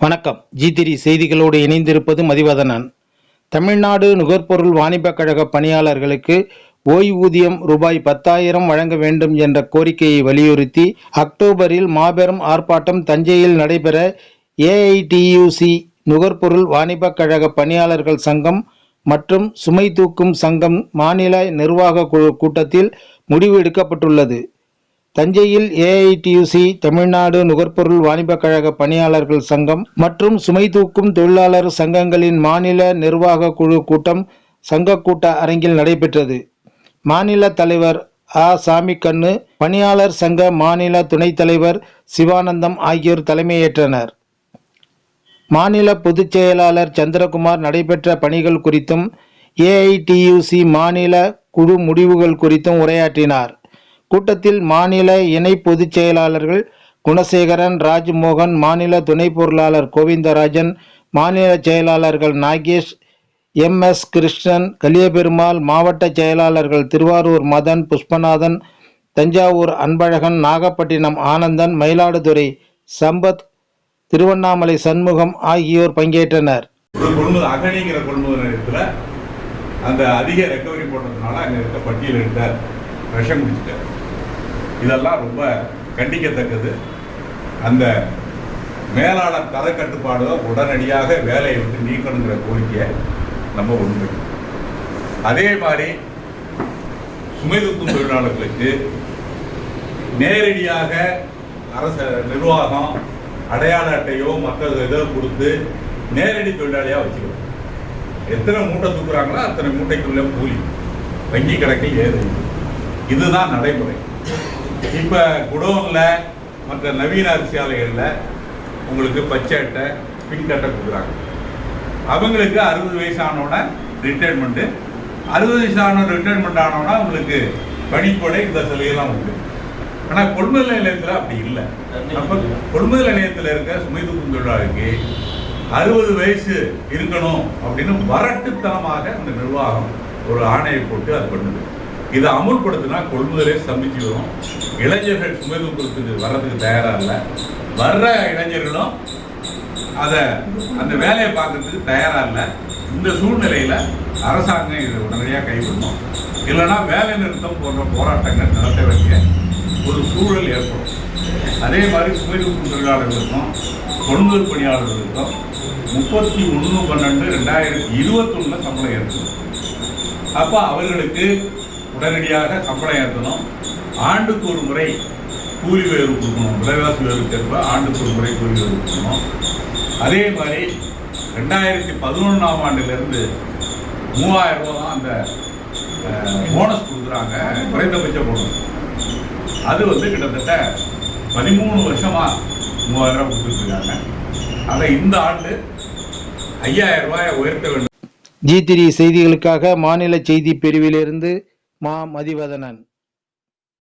வணக்கம். ஜி திரி செய்திகளோடு இணைந்திருப்பது மதிவதனன். தமிழ்நாடு நுகர்பொருள் வாணிபக் கழக பணியாளர்களுக்கு ஓய்வூதியம் ரூபாய் பத்தாயிரம் வழங்க வேண்டும் என்ற கோரிக்கையை வலியுறுத்தி அக்டோபரில் மாபெரும் ஆர்ப்பாட்டம் தஞ்சையில் நடைபெற ஏஐடியூசி நுகர்பொருள் வாணிபக் கழக பணியாளர்கள் சங்கம் மற்றும் சுமை தூக்கும் சங்கம் மாநில நிர்வாக குழு கூட்டத்தில் முடிவு எடுக்கப்பட்டுள்ளது. தஞ்சையில் ஏஐடியூசி தமிழ்நாடு நுகர்பொருள் வாணிபக் கழக பணியாளர்கள் சங்கம் மற்றும் சுமை தூக்கும் தொழிலாளர் சங்கங்களின் மாநில நிர்வாக குழு கூட்டம் சங்க கூட்ட அரங்கில் நடைபெற்றது. மாநில தலைவர் ஆ. சாமிக்கண்ணு பணியாளர் சங்க மாநில துணைத் தலைவர் சிவானந்தம் ஆகியோர் தலைமையேற்றனர். மாநில பொதுச் செயலாளர் சந்திரகுமார் நடைபெற்ற பணிகள் குறித்தும் ஏஐடியூசி மாநில குழு முடிவுகள் குறித்தும் உரையாற்றினார். கூட்டத்தில் மாநில இணை பொதுச் செயலாளர்கள் குணசேகரன் ராஜ்மோகன் மாநில துணை பொருளாளர் கோவிந்தராஜன் மாநில செயலாளர்கள் நாகேஷ் எம். எஸ். கிருஷ்ணன் கலியபெருமாள் மாவட்ட செயலாளர்கள் திருவாரூர் மதன் புஷ்பநாதன் தஞ்சாவூர் அன்பழகன் நாகப்பட்டினம் ஆனந்தன் மயிலாடுதுறை சம்பத் திருவண்ணாமலை சண்முகம் ஆகியோர் பங்கேற்றனர். கொள்முதல் அகனிங்கிற கொள்முதல் நிலையத்தில் அந்த அதிக ரெக்கவரி போட்டதுனால அங்கே இருக்க பட்டியல் எடுத்தார். விஷம் குடிச்சிட்டார். இதெல்லாம் ரொம்ப கண்டிக்கத்தக்கது. அந்த மேலாளர் தர கட்டுப்பாடோ உடனடியாக வேலையை விட்டு நீக்கணுங்கிற கோரிக்கையை நம்ம உண்மை அதே மாதிரி சுமை தூக்கும் தொழிலாளர்களுக்கு நேரடியாக அரசு நிர்வாகம் அடையாள அட்டையோ மற்ற இதோ கொடுத்து நேரடி தொழிலாளியாக வச்சுக்கணும். எத்தனை மூட்டை தூக்குறாங்களோ அத்தனை மூட்டைக்குள்ள கூலி. வங்கி கணக்கில் ஏது இதுதான் நடைமுறை. இப்போ குடோனில் மற்ற நவீன அரிசி ஆலைகளில் உங்களுக்கு பச்சை அட்டை பிங்க் அட்டை கொடுக்குறாங்க. அவங்களுக்கு அறுபது வயசு ஆனோட ரிட்டைர்மெண்ட்டு அறுபது வயசு ஆன ரிட்டைர்மெண்ட் ஆனோன்னா உங்களுக்கு பணிக்கொடை இந்த சிலையெல்லாம் உண்டு. ஆனால் கொள்முதல் நிலையத்தில் அப்படி இல்லை. அப்போ கொள்முதல் நிலையத்தில் இருக்க சுமை தூக்கும் தொழிலாளிக்கு அறுபது வயசு இருக்கணும் அப்படின்னு வரட்டுத்தனமாக அந்த நிர்வாகம் ஒரு ஆணையை போட்டு அது பண்ணுது. இதை அமுல்படுத்தினா கொள்முதலே ஸ்தம்பிச்சு வரும். இளைஞர்கள் சுமை வர்றதுக்கு தயாரா இல்லை. வர்ற இளைஞர்களும் அதை அந்த வேலையை பார்க்கறதுக்கு தயாரா இல்லை. இந்த சூழ்நிலையில அரசாங்கம் இதை உடனடியாக கைவிடணும். இல்லைன்னா வேலை நிறுத்தம் போன்ற போராட்டங்கள் நடத்த வேண்டிய ஒரு சூழல் ஏற்படும். அதே மாதிரி சுமை தொழிலாளர்களுக்கும் கொள்முதல் பணியாளர்களுக்கும் முப்பத்தி ஒன்று பன்னெண்டு ரெண்டாயிரத்தி இருபத்தொன்னில் சம்பளம் ஏற்படும். அப்போ அவர்களுக்கு உடனடியாக சம்பளம் ஏற்றணும். ஆண்டுக்கு ஒரு முறை கூலி உயர்வு கொடுக்கணும். விலைவாசி உயர்வுக்கு ஏற்ப ஆண்டுக்கு ஒரு முறை கூலி உயர்வு கொடுக்கணும். அதே மாதிரி ரெண்டாயிரத்தி பதினொன்றாம் ஆண்டுலேருந்து மூவாயிரம் ரூபா தான் அந்த போனஸ் கொடுக்குறாங்க. குறைந்தபட்ச போனஸ் அது வந்து கிட்டத்தட்ட பதிமூணு வருஷமா மூவாயிரம் ரூபா கொடுத்துருக்காங்க அதை இந்த ஆண்டு ஐயாயிரம் ரூபாயை உயர்த்த வேண்டும். ஜி திரி செய்திகளுக்காக மாநில செய்தி பிரிவிலிருந்து மா மதிவதனன்